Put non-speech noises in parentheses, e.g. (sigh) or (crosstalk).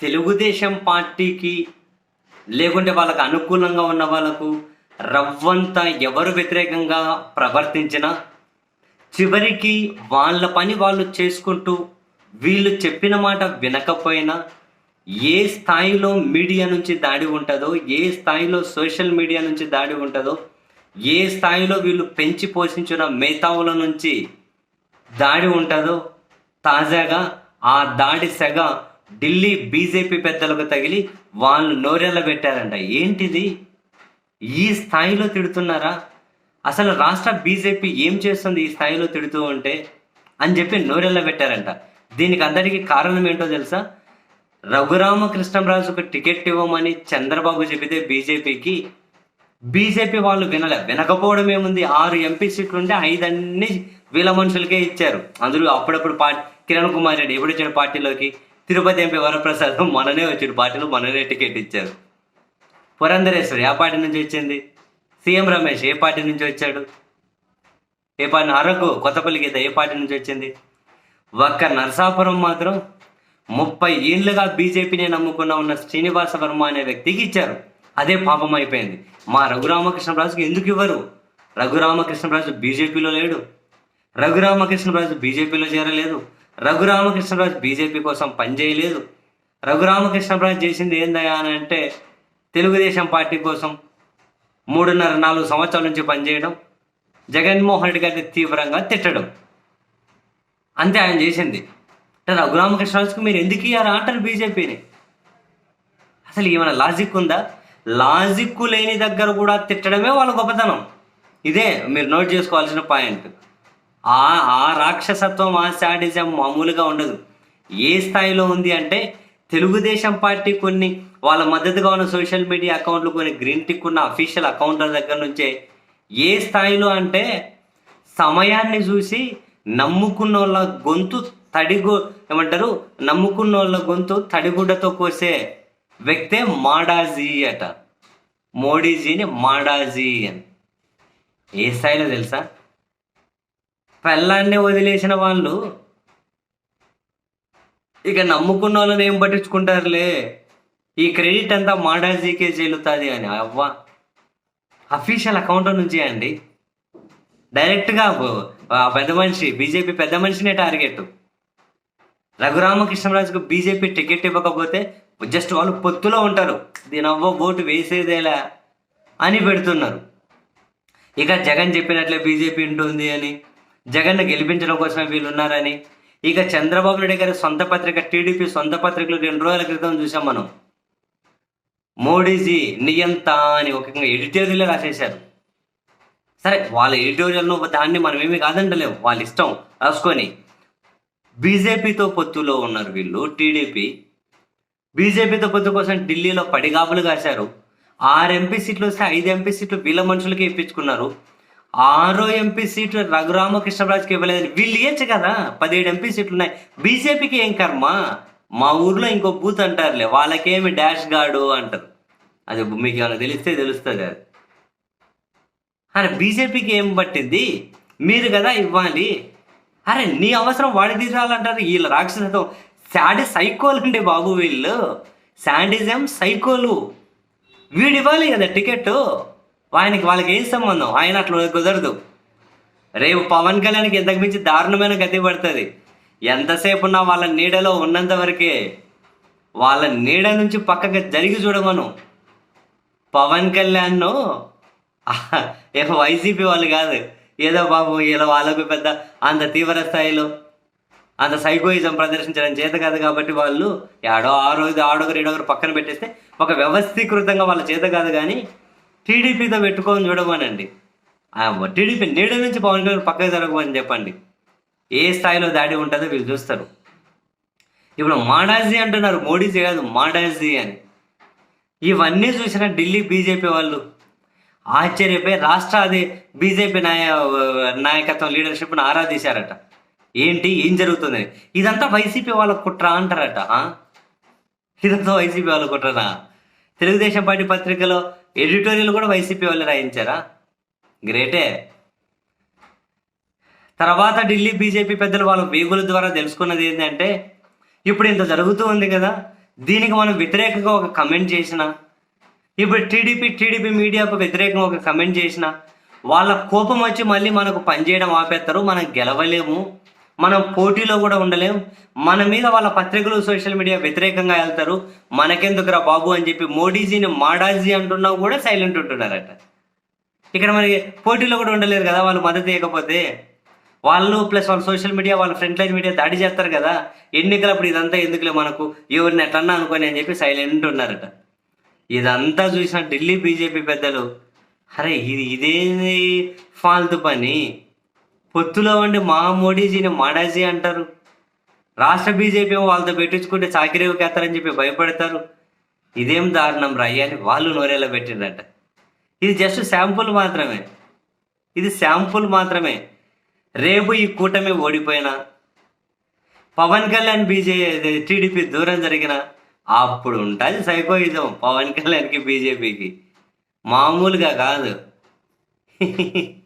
తెలుగుదేశం పార్టీకి లేకుంటే వాళ్ళకు అనుకూలంగా ఉన్న వాళ్ళకు రవ్వంత ఎవరు వ్యతిరేకంగా ప్రవర్తించినా చివరికి వాళ్ళ పని వాళ్ళు చేసుకుంటూ వీళ్ళు చెప్పిన మాట వినకపోయినా ఏ స్థాయిలో మీడియా నుంచి దాడి ఉంటుందో ఏ స్థాయిలో సోషల్ మీడియా నుంచి దాడి ఉంటుందో ఏ స్థాయిలో వీళ్ళు పెంచి పోషించిన మేతావుల నుంచి దాడి ఉంటుందో తాజాగా ఆ దాడి సెగ ఢిల్లీ బీజేపీ పెద్దలకు తగిలి వాళ్ళు నోరెళ్ళ పెట్టారంట ఏంటిది? ఈ స్థాయిలో తిడుతున్నారా? అసలు రాష్ట్ర బీజేపీ ఏం చేస్తుంది ఈ స్థాయిలో తిడుతూ ఉంటే అని చెప్పి నోరెళ్ళ పెట్టారంట దీనికి అందరికీ కారణం ఏంటో తెలుసా? రఘురామకృష్ణరాజుకు టికెట్ ఇవ్వమని చంద్రబాబు చెబితే బీజేపీకి బీజేపీ వాళ్ళు వినలే. వినకపోవడం ఏముంది ఆరు ఎంపీ సీట్లు ఉంటే ఐదన్ని వీళ్ళ మనుషులకే ఇచ్చారు. అందులో అప్పుడప్పుడు పార్టీ కిరణ్ కుమార్ రెడ్డి ఎప్పుడు వచ్చాడు పార్టీలోకి? తిరుపతి ఎంపీ వరప్రసాద్ మననే వచ్చాడు పార్టీలు మననే టికెట్ ఇచ్చారు. పురంధరేశ్వరి ఏ పార్టీ నుంచి వచ్చింది? సీఎం రమేష్ ఏ పార్టీ నుంచి వచ్చాడు? ఏ పార్టీ అరకు కొత్తపల్లి గీత ఏ పార్టీ నుంచి వచ్చింది? ఒక్క నరసాపురం మాత్రం ముప్పై ఏళ్ళుగా బీజేపీని నమ్ముకున్న ఉన్న శ్రీనివాస వర్మ అనే వ్యక్తికి ఇచ్చారు. అదే పాపం అయిపోయింది. మా రఘురామకృష్ణరాజుకి ఎందుకు ఇవ్వరు? రఘురామకృష్ణరాజు బీజేపీలో లేడు. రఘురామకృష్ణరాజు బీజేపీలో చేరలేదు. రఘురామకృష్ణరాజు బీజేపీ కోసం పనిచేయలేదు రఘురామకృష్ణరాజు చేసింది ఏందయ్యా అని అంటే తెలుగుదేశం పార్టీ కోసం మూడున్నర నాలుగు సంవత్సరాల నుంచి పనిచేయడం జగన్మోహన్ రెడ్డి గారిని తీవ్రంగా తిట్టడం. అంతే ఆయన చేసింది. అంటే రఘురామకృష్ణరాజుకు మీరు ఎందుకు ఇయ్యారా అంటారు బీజేపీని? అసలు ఏమైనా లాజిక్ ఉందా? లాజిక్ లేని దగ్గర కూడా తిట్టడమే వాళ్ళ గొప్పతనం. ఇదే మీరు నోట్ చేసుకోవాల్సిన పాయింట్. ఆ ఆ రాక్షసత్వం ఆ శాడిజం మామూలుగా ఉండదు. ఏ స్థాయిలో ఉంది అంటే తెలుగుదేశం పార్టీ కొన్ని వాళ్ళ మద్దతుగా ఉన్న సోషల్ మీడియా అకౌంట్లు కొన్ని గ్రీన్ టిక్ ఉన్న అఫీషియల్ అకౌంట్ల దగ్గర నుంచే ఏ స్థాయిలో అంటే సమయాన్ని చూసి నమ్ముకున్న వాళ్ళ గొంతు తడిగు ఏమంటారు? నమ్ముకున్న వాళ్ళ గొంతు తడిగుడ్డతో కోసే వ్యక్తే మాడాజీ అట. మోడీజీని మాడాజీ అని. ఏ స్థాయిలో తెలుసా? పెళ్ళాన్ని వదిలేసిన వాళ్ళు ఇక నమ్ముకున్న వాళ్ళని ఏం పట్టించుకుంటారులే? ఈ క్రెడిట్ అంతా మాడాజీకే చెల్లుతుంది అని. అవ్వ. అఫీషియల్ అకౌంట్ నుంచి అండి. డైరెక్ట్గా పెద్ద మనిషి బీజేపీ పెద్ద మనిషినే టార్గెట్. రఘురామకృష్ణరాజుకు బీజేపీ టికెట్ ఇవ్వకపోతే జస్ట్ వాళ్ళు పొత్తులో ఉంటారు. దీని అవ్వ ఓటు వేసేదేలా అని పెడుతున్నారు. ఇక జగన్ చెప్పినట్లే బీజేపీ ఉంటుంది అని. జగన్ను గెలిపించడం కోసమే వీళ్ళు ఉన్నారని. ఇక చంద్రబాబు నాయుడు గారి సొంత పత్రిక టీడీపీ సొంత పత్రికలు రెండు రోజుల క్రితం చూసాం మనం. మోడీజీ నియంత అని ఒక ఎడిటోరియల్ రాసేశారు. సరే వాళ్ళ ఎడిటోరియల్ను దాన్ని మనం ఏమీ కాదంటలేము వాళ్ళ ఇష్టం రాసుకొని. బీజేపీతో పొత్తులో ఉన్నారు వీళ్ళు టీడీపీ. బీజేపీతో పొత్తు కోసం ఢిల్లీలో పడిగాపులు కాశారు. ఆరు ఎంపీ సీట్లు వస్తే ఐదు ఎంపీ సీట్లు వీళ్ళ మనుషులకి ఇప్పించుకున్నారు. ఆరో ఎంపీ సీట్లు రఘురామకృష్ణరాజుకి ఇవ్వలేదని వీళ్ళు ఇవ్వచ్చు కదా. పదిహేడు ఎంపీ సీట్లు ఉన్నాయి. బీజేపీకి ఏం కర్మ? మా ఊర్లో ఇంకో బూత్ అంటారులే వాళ్ళకేమి డాష్ గాడు అంటారు. అది మీకు ఏమైనా తెలిస్తే తెలుస్తుంది అది. అరే బీజేపీకి ఏం పట్టింది? మీరు కదా ఇవ్వాలి. అరే నీ అవసరం వాడి తీరాలంటారు వీళ్ళ రాక్షసత్వం శాడి సైకోలు అండి బాబు వీళ్ళు. శాడిజం సైకోలు. వీడివ్వాలి కదా టికెట్ ఆయనకి వాళ్ళకి ఏం సంబంధం? ఆయన అట్లా కుదరదు. రేపు పవన్ కళ్యాణ్కి ఇంతకు మించి దారుణమైన గతి పడుతుంది. ఎంతసేపు ఉన్నా వాళ్ళ నీడలో ఉన్నంత వరకే వాళ్ళ నీడ నుంచి పక్కకి జరిగి చూడమను. పవన్ కళ్యాణ్ను ఇక వైసీపీ వాళ్ళు కాదు. ఏదో బాబు ఇలా వాళ్ళకు పెద్ద అంత తీవ్ర స్థాయిలో అంత సైకోయిజం ప్రదర్శించడం చేత కాదు కాబట్టి వాళ్ళు ఆడో ఆరో రోజు ఆడొకరు ఏడొకరు పక్కన పెట్టేస్తే ఒక వ్యవస్థీకృతంగా వాళ్ళ చేత కాదు కానీ టీడీపీతో పెట్టుకొని చూడమనండి. టీడీపీ నీడ నుంచి పవన్ కళ్యాణ్ పక్కకు జరగమని చెప్పండి. ఏ స్థాయిలో దాడి ఉంటుందో వీళ్ళు చూస్తారు. ఇప్పుడు మాడాజీ అంటున్నారు మోడీజీ కాదు మాడాజీ అని. ఇవన్నీ చూసిన ఢిల్లీ బీజేపీ వాళ్ళు ఆశ్చర్యపోయి రాష్ట్ర అది బీజేపీ నాయ నాయకత్వం లీడర్షిప్ను ఆరాధించారట ఏంటి? ఏం జరుగుతుంది? ఇదంతా వైసీపీ వాళ్ళ కుట్ర అంటారట ఇదంతా వైసీపీ వాళ్ళ కుట్రనా? తెలుగుదేశం పార్టీ పత్రికలో ఎడిటోరియల్ కూడా వైసీపీ వాళ్ళు రాయించారా? గ్రేటే. తర్వాత ఢిల్లీ బీజేపీ పెద్దలు వాళ్ళ వేగుల ద్వారా తెలుసుకున్నది ఏంటంటే ఇప్పుడు ఇంత జరుగుతూ ఉంది కదా దీనికి మనం వ్యతిరేకంగా ఒక కమెంట్ చేసిన ఇప్పుడు టీడీపీ టీడీపీ మీడియాకు వ్యతిరేకంగా ఒక కమెంట్ చేసిన వాళ్ళ కోపం వచ్చి మళ్ళీ మనకు పనిచేయడం ఆపేస్తారు మనం గెలవలేము. మనం పోటీలో కూడా ఉండలేం. మన మీద వాళ్ళ పత్రికలు సోషల్ మీడియా వ్యతిరేకంగా వెళ్తారు. మనకెందుకురా బాబు అని చెప్పి మోడీజీని మాడాజీ అంటున్నా కూడా సైలెంట్ ఉంటున్నారట. ఇక్కడ మరి పోటీలో కూడా ఉండలేరు కదా వాళ్ళు మద్దతు ఇవ్వకపోతే. వాళ్ళు ప్లస్ వాళ్ళ సోషల్ మీడియా వాళ్ళ ఫ్రంట్ లైన్ మీడియా దాడి చేస్తారు కదా. ఎన్నికలప్పుడు ఇదంతా ఎందుకులే మనకు? ఎవరిని ఎట్లన్నా అనుకోని అని చెప్పి సైలెంట్ ఉన్నారట. ఇదంతా చూసిన ఢిల్లీ బీజేపీ పెద్దలు అరే ఇది ఇదేంది ఫాల్తు పని? పొత్తులో ఉండి మా మోడీజీని మాడాజీ అంటారు. రాష్ట్ర బీజేపీ వాళ్ళతో పెట్టించుకుంటే చాకిరేవుకేస్తారని చెప్పి భయపడతారు. ఇదేం దారుణం రయ్య అని వాళ్ళు నోరేలా పెట్టిండట ఇది జస్ట్ శాంపుల్ మాత్రమే. ఇది శాంపుల్ మాత్రమే. రేపు ఈ కూటమి ఓడిపోయినా పవన్ కళ్యాణ్ బీజే టీడీపీ దూరం జరిగిన అప్పుడు ఉంటుంది సైకోయిజం పవన్ కళ్యాణ్కి బీజేపీకి. మామూలుగా కాదు. (laughs)